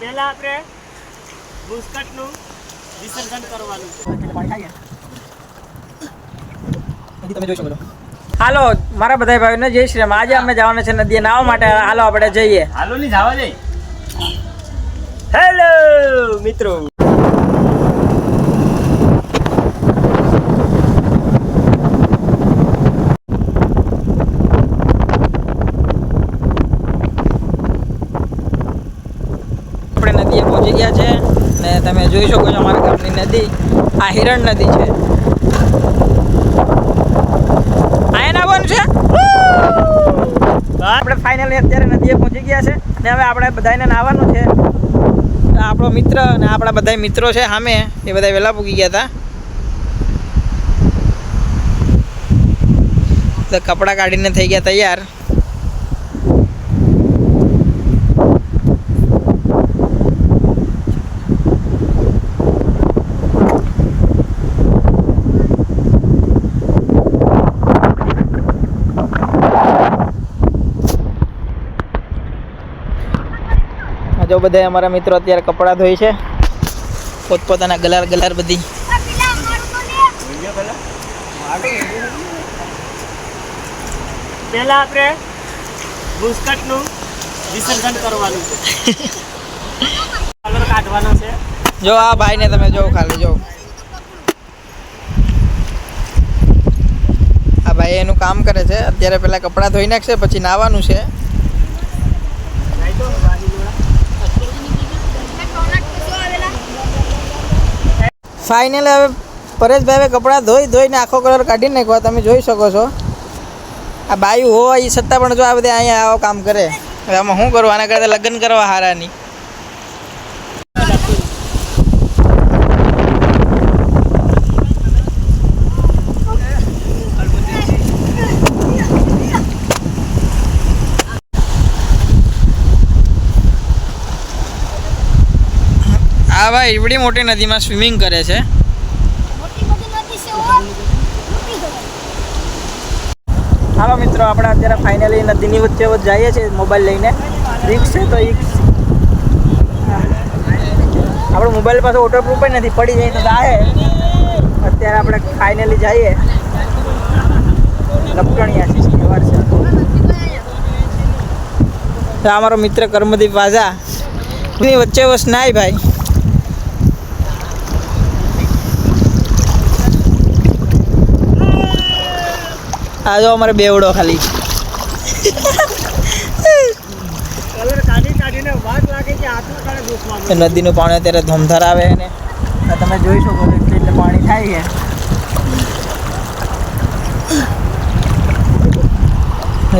પહેલા આપણે બુસ્કટનું વિસર્જન કરવાનું છે. હાલો મારા બધા ભાઈઓને જય શ્રી રામ. આજે અમે જવાના છે નદીએ નાવા માટે. હાલો આપણે જઈએ. હાલો ની જવા જઈ હેલો મિત્રો. આપણે નદીએ પહોંચી ગયા છે ને તમે જોઈ શકો છો અમારા ગામની નદી. આ હિરણ નદી છે. નાહવાનું છે? આપણે ફાઇનલી અત્યારે નદીએ પહોંચી ગયા છે ને હવે આપણે બધાને નાહવાનું છે. આપણો મિત્ર અને આપણા બધા મિત્રો છે સામે એ બધા વહેલા પૂગી ગયા હતા. તો કપડાં કાઢીને થઈ ગયા તૈયાર. જો બધા અમારા મિત્રો અત્યારે કપડાં ધોઈ છે. પોતપોતાના ગલાર ગલાર બધી. પહેલા આપણે બુસ્કટનું વિસર્જન કરવાનું છે. કલર કાઢવાનો છે. જો આ ભાઈને તમે જો ખાલી જો. આ ભાઈ એનું કામ કરે છે. અત્યારે પેલા કપડાં ધોઈ નાખશે પછી નાવાનું છે. ફાઇનલ હવે પરેશભાઈ કપડાં ધોઈ ધોઈને આખો કલર કાઢી નાખ્યો. તમે જોઈ શકો છો. આ બાયું હોય એ છતાં પણ જો આ બધા અહીંયા આવો કામ કરે. હવે આમાં શું કરવા? આના કરતાં લગ્ન કરવા હારાની. આ ભાઈ એવડી મોટી નદીમાં સ્વિમિંગ કરે છે. મોટી મોટી નદી છે ઓ. મોટી જગ્યા હાલો મિત્રો આપણે અત્યારે ફાઇનલી નદીની વચ્ચે વચ્ચે જઈએ છીએ મોબાઈલ લઈને. રિક્સ છે તો એ આપણો મોબાઈલ પાસે વોટરપ્રૂફ પણ નથી પડી જાય તો જાય અત્યારે આપણે ફાઇનલી જઈએ. લપટણિયા છે સવાર છે. તો અમારો મિત્ર કર્મદીપ વાઝા. એની વચ્ચે વસ નાય ભાઈ. આ જો અમારે બેવડો ખાલી. નદીનું પાણી અત્યારે ધમધર આવે ને. તમે જોઈ શકો છો, એટલે પાણી થાય છે.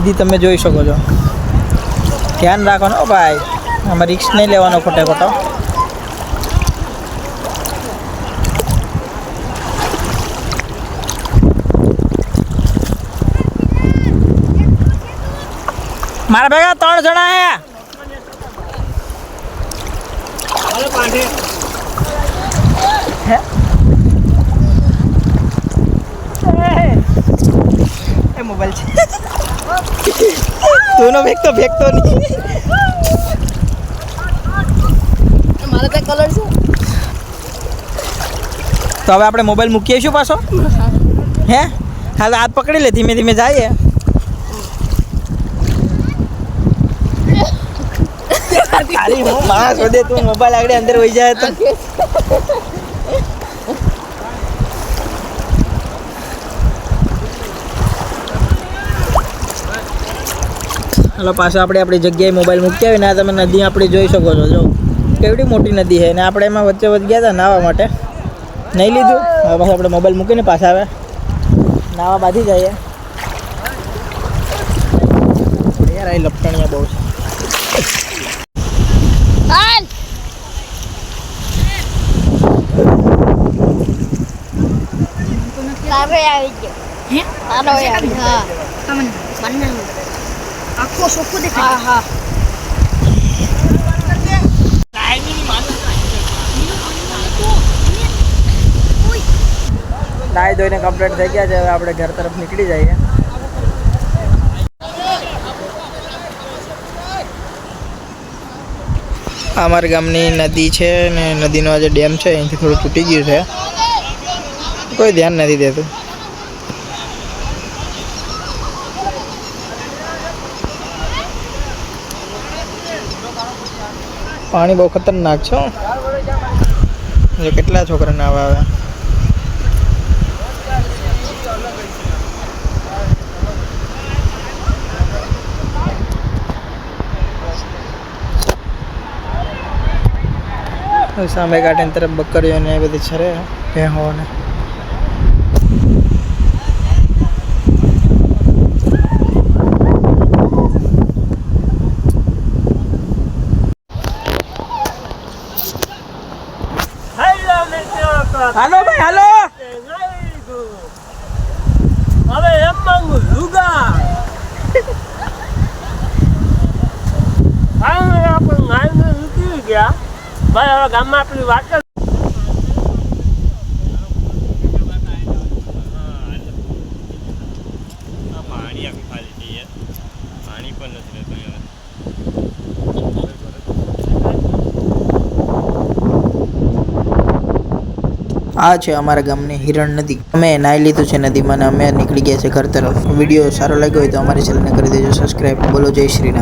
નદી તમે જોઈ શકો છો. ધ્યાન રાખવાનું ભાઈ. આમાં રિક્સ નહીં લેવાનો ખોટે ખોટો. મારા ભેગા ત્રણ જણા આયા હાલો હે? એ મોબાઈલ છે. તું નો ફેંકતો ફેંકતો નહીં. મારે તો કલર છે. તો હવે આપણે મોબાઈલ મૂકીએ શું પાછો? હે? હાલ હાથ પકડી લે ધીમે ધીમે જઈએ. ખાલી હું માણસ વધે તું મોબાઈલ આગળ અંદર વહી જાય તો. એટલે પાછો આપણે આપણી જગ્યાએ મોબાઈલ મૂકી આવીને આ તમે નદી આપણે જોઈ શકો છો. જો કેવડી મોટી નદી છે ને આપણે એમાં વચ્ચે વચ્ચે ગયા હતા નાહવા માટે. નહીં લીધું? હવે પાછું આપણે મોબાઈલ મૂકીને પાછા આવે. નાવા બાંધી જઈએ. યાર આ લપટણીયા બહુ છે હાલ તારો આવી ગયો. હે? તારો આવી હા. તમને મને આખો સોખો દેખાય. હા હા. નાહી ધોઈને કમ્પ્લીટ થઈ ગયા છે. હવે આપણે ઘર તરફ નીકળી જઈએ. અમારા ગામની નદી છે ને નદીનો આજે જે ડેમ છે. અહીંથી થોડું તૂટી ગયું છે. કોઈ ધ્યાન નથી દેતું. પાણી બહુ ખતરનાક છે એટલે કેટલા છોકરા નાવા આવે. સામે ગાર્ડન તરફ બકરીઓ ને એ બધી છરે ભેહો ને હેલો મિત્રો હાલો ભાઈ, હાલો. હવે એમ માંગુ લુગા આપણે નાઈને નીકળી ગયા? ભાઈ, હવે ગામમાં આપણી વાત જ પાણી આખું ખાલી થઈ જાય પાણી પણ નથી રહેતું અહીંયા આ છે અમારા ગામની હિરણ નદી. અમે નાહી લીધું છે નદીમાં અમે નીકળી ગયા છે ઘર તરફ. વીડિયો સારો લાગ્યો હોય તો અમારી ચેનલને કરી દેજો સબસ્ક્રાઈબ બોલો જય શ્રી